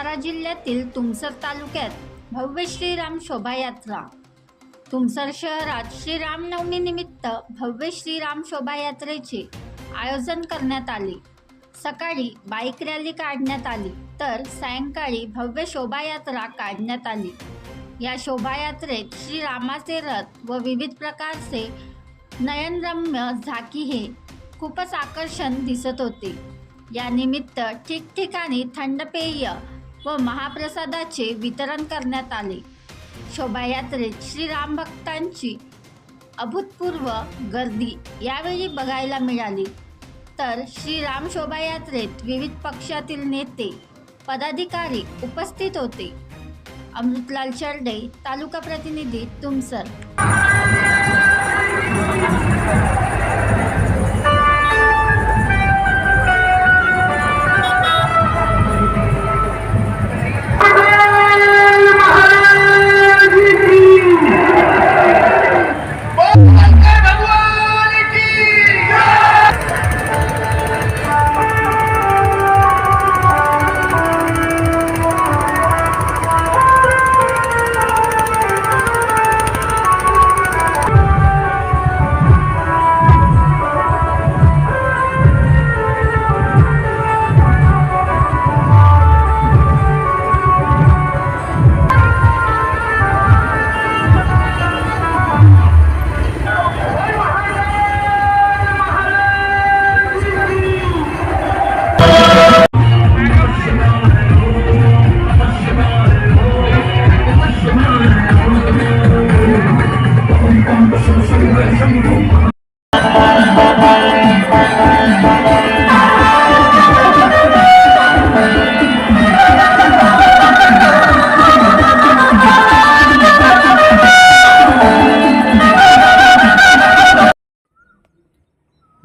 सातारा जिल्ह्यातील तुमसर तालुक्यात भव्य श्रीराम शोभायात्रा. तुमसर शहरात श्रीरामनवमीनिमित्त भव्य श्रीराम शोभायात्रेचे आयोजन करण्यात आले. सकाळी बाईक रॅली काढण्यात आली तर सायंकाळी भव्य शोभायात्रा काढण्यात आली. या शोभायात्रेत श्रीरामाचे रथ व विविध प्रकारचे नयनरम्य झाकी हे खूपच आकर्षण दिसत होते. या निमित्त ठिकठिकाणी थंड पेय व महाप्रसादाचे वितरण करण्यात आले. शोभायात्रेत श्रीराम भक्तांची अभूतपूर्व गर्दी यावेळी बघायला मिळाली. तर श्रीराम शोभायात्रेत विविध पक्षातील नेते पदाधिकारी उपस्थित होते. अमृतलाल शर्डे तालुका प्रतिनिधी तुमसर